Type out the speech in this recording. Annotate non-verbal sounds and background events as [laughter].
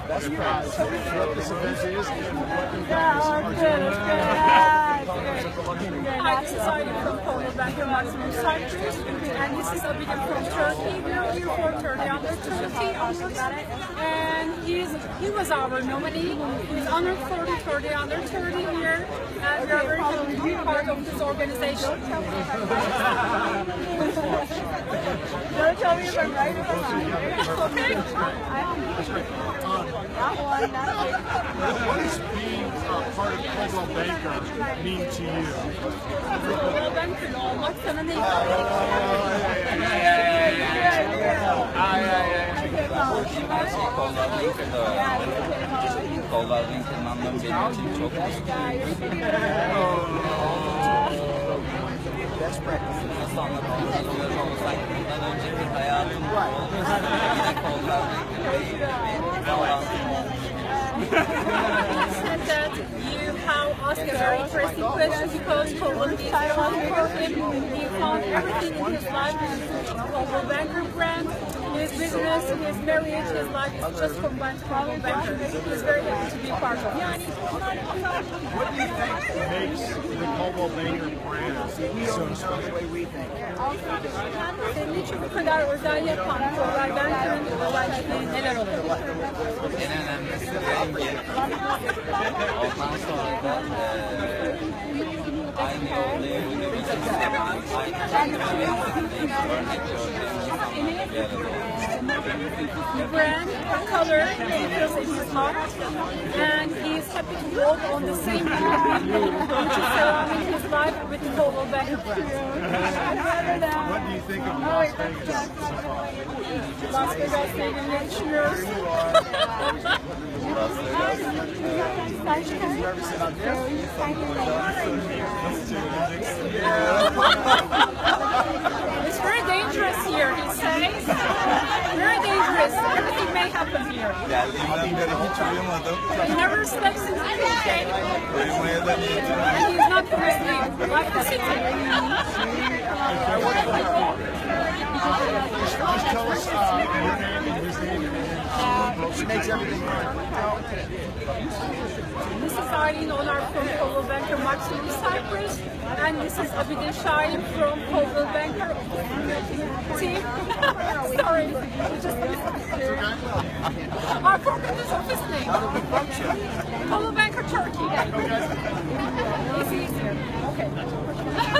Best practice. What this event is, and what you guys are doing. Banker Maximum Cyprus, and this is Abidin from Turkey. We are here for Turkey under 30 honors, and he's, he was our nominee. He's honored for the 30 under 30 here, and we are very happy to be part of this organization. Don't tell me if I'm right or wrong. Okay. What does being uh, part of Coldwell Banker mean to you? Polo Banker sana ne Kollar Lincoln anlamı benim için çok büyük. Nasıl anlatalım bilmiyorum ama sanki bundan önceki hayatım yine Kollar Lincoln değil ve Kollar Lincoln. Have asked a very interesting question because Poland is him. He found everything in his life in Global Banker brand. His business, his marriage, his life is just combined to Global Banker. He's very happy to be part of it. What do you think makes the Coldwell Banker brand so special? Senin için bu olmuş. the brand, the color, because it is heart, and he's happy to walk on the same path, which is surrounding his life with the Global Banker think of Las Vegas? Las ne düşünüyoruz? It's very dangerous here, he says. Very dangerous. Everything may happen here. Geldiğimden beri hiç uyumadım. He never sleeps in the UK. Uyumaya da niyetim yok. And he's not going to sleep, like the uh, your name and his name, and uh, she makes everything work. This is Irene Onar from Coldwell Banker Maximum Cyprus, and this is Abidin Shahin from Coldwell Banker team. [laughs] Sorry, just our corporate is office name. Coldwell Banker Turkey. it's easier. Okay.